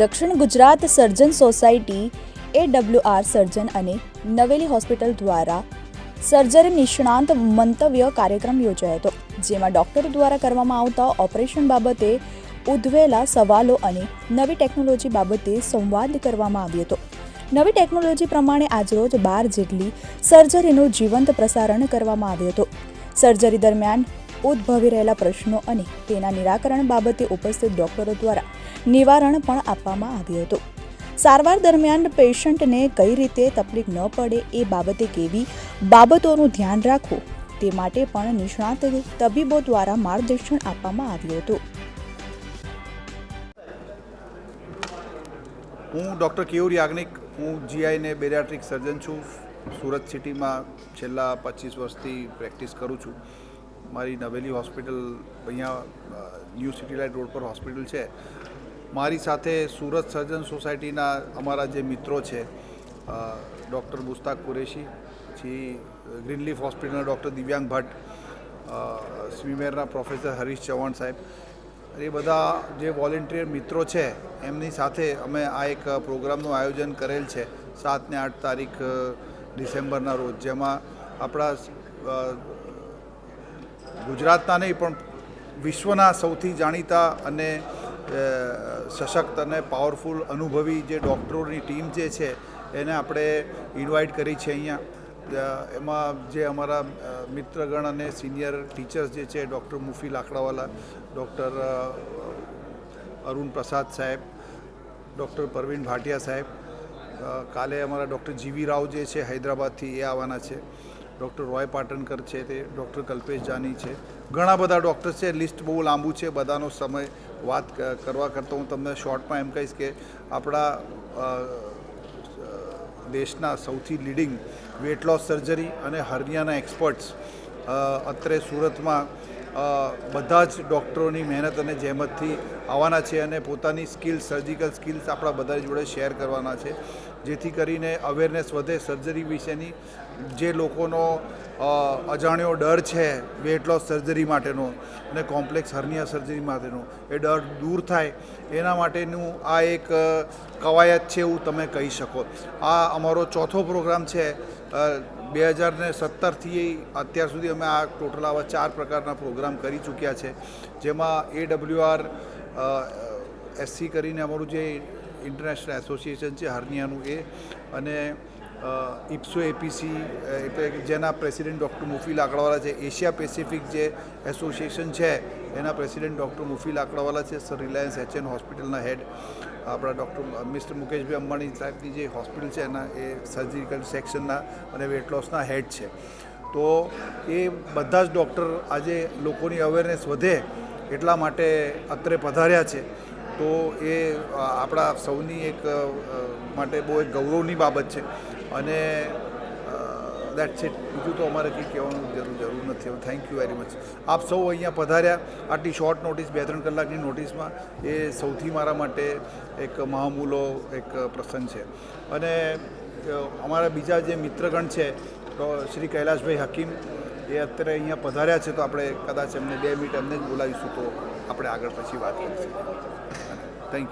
દક્ષિણ Gujarat surgeon society એ WR surgeon અને નવેલી હોસ્પિટલ દ્વારા સર્જરી નિષ્ણાંત મંતવ્ય કાર્યક્રમ યોજાયો હતો, જેમાં ડોક્ટરો દ્વારા કરવામાં આવતા ઓપરેશન બાબતે ઉદ્ભવેલા સવાલો અને નવી ટેકનોલોજી બાબતે સંવાદ કરવામાં આવ્યો હતો. નવી ટેકનોલોજી પ્રમાણે આજરોજ બાર જેટલી સર્જરીનું જીવંત પ્રસારણ કરવામાં આવ્યું હતું. સર્જરી દરમિયાન ઉદ્ભવી રહેલા પ્રશ્નો અને તેના નિરાકરણ બાબતે ઉપસ્થિત ડોક્ટરો દ્વારા નિવારણ પણ આપવામાં આવ્યું હતું. સારવાર દરમિયાન પેશન્ટને કઈ રીતે તકલીફ ન પડે એ બાબતે કેવી બાબતોનું ધ્યાન રાખવું તે માટે પણ નિષ્ણાત તબીબો દ્વારા માર્ગદર્શન આપવામાં આવ્યું હતું. હું ડૉક્ટર કેયુર યાજ્ઞિક હું જીઆઈને બેરિયાટ્રિક સર્જન છું. સુરત સિટીમાં છેલ્લા પચીસ વર્ષથી પ્રેક્ટિસ કરું છું. મારી નવેલી હોસ્પિટલ અહીંયા ન્યૂ સિટી લાઇટ રોડ પર હોસ્પિટલ છે. મારી સાથે સુરત સર્જન સોસાયટીના અમારા જે મિત્રો છે ડૉક્ટર મુસ્તાક કુરેશી પછી ગ્રીનલીફ હોસ્પિટલના ડૉક્ટર દિવ્યાંગ ભટ્ટ સ્વિમેરના પ્રોફેસર હરીશ ચૌહાણ સાહેબ, એ બધા જે વોલેન્ટિયર મિત્રો છે, એમની સાથે અમે આ એક પ્રોગ્રામનું આયોજન કરેલ છે સાત ને આઠ તારીખ ડિસેમ્બરના રોજ, જેમાં આપણા ગુજરાતના નહીં પણ વિશ્વના સૌથી જાણીતા અને સશક્ત અને પાવરફુલ અનુભવી જે ડૉક્ટરોની ટીમ જે છે, એને આપણે ઇન્વાઇટ કરી છે અહીંયા. એમાં જે અમારા મિત્રગણ અને સિનિયર ટીચર્સ જે છે ડૉક્ટર મુફી લાકડાવાલા ડૉક્ટર અરુણ પ્રસાદ સાહેબ ડૉક્ટર પરવીન ભાટિયા સાહેબ કાલે અમારા ડૉક્ટર જીવી રાવ જે છે, હૈદરાબાદથી એ આવવાના છે. ડૉક્ટર રોય પાટણકર છે, તે ડૉક્ટર કલ્પેશ જાની છે. ઘણા બધા ડૉક્ટર્સ છે, લિસ્ટ બહુ લાંબુ છે, બધાનો સમય વાત કરવા કરતાં હું તમને શોર્ટમાં એમ કહીશ કે આપણા દેશના સૌથી લીડિંગ વેટ લોસ સર્જરી અને હર્નિયાના એક્સપર્ટ્સ અત્રે સુરતમાં બધા જ ડૉક્ટરોની મહેનત અને જહેમતથી આવવાના છે અને પોતાની સ્કિલ્સ સર્જિકલ સ્કિલ્સ આપણા બધા જોડે શેર કરવાના છે. જેથી કરીને અવેરનેસ વધે. સર્જરી વિશેની જે લોકોનો અજાણ્યો ડર છે વેટ લોસ સર્જરી માટેનો અને કોમ્પ્લેક્સ હર્નિયા સર્જરી માટેનો, એ ડર દૂર થાય, એના માટેનું આ એક કવાયત છે એવું તમે કહી શકો. આ અમારો ચોથો પ્રોગ્રામ છે. બે હજાર ને સત્તરથી અત્યાર સુધી અમે આ ટોટલ આવા ચાર પ્રકારના પ્રોગ્રામ કરી ચૂક્યા છે. જેમાં એ ડબલ્યુઆર એસસી કરીને અમારું જે ઇન્ટરનેશનલ એસોસિએશન છે, હર્નિયાનું એ. અને ઇપ્સો એપીસી એટલે જેના પ્રેસિડેન્ટ ડૉક્ટર મુફી લાકડાવાલા છે. એશિયા પેસિફિક જે એસોસિએશન છે, એના પ્રેસિડેન્ટ ડૉક્ટર મુફી લાકડાવાલા છે, સર રિલાયન્સ એચએન હોસ્પિટલના હેડ. આપણા ડૉક્ટર મિસ્ટર મુકેશભાઈ અંબાણી સાહેબની જે હોસ્પિટલ છે, એના એ સર્જિકલ સેક્શનના અને વેટ લોસના હેડ છે. તો એ બધા જ ડૉક્ટર આજે લોકોની અવેરનેસ વધે એટલા માટે અત્રે પધાર્યા છે. તો એ આપણા સૌની એક માટે બહુ એક ગૌરવની બાબત છે. અને દેટ્સ ઇટ બીજું તો અમારે કંઈ કહેવાનું જરૂર જરૂર નથી. થેન્ક યુ વેરી મચ આપ સૌ અહીંયા પધાર્યા. આટલી શોર્ટ નોટિસ બે ત્રણ કલાકની નોટિસમાં એ સૌથી મારા માટે એક મહામૂલો એક પ્રસંગ છે. અને અમારા બીજા જે મિત્રગણ છે શ્રી કૈલાશભાઈ હકીમ એ અત્યારે અહીંયા પધાર્યા છે, તો આપણે કદાચ એમને બે મિનિટ એમને જ બોલાવીશું, તો આપણે આગળ પછી વાત કરીશું. Thank you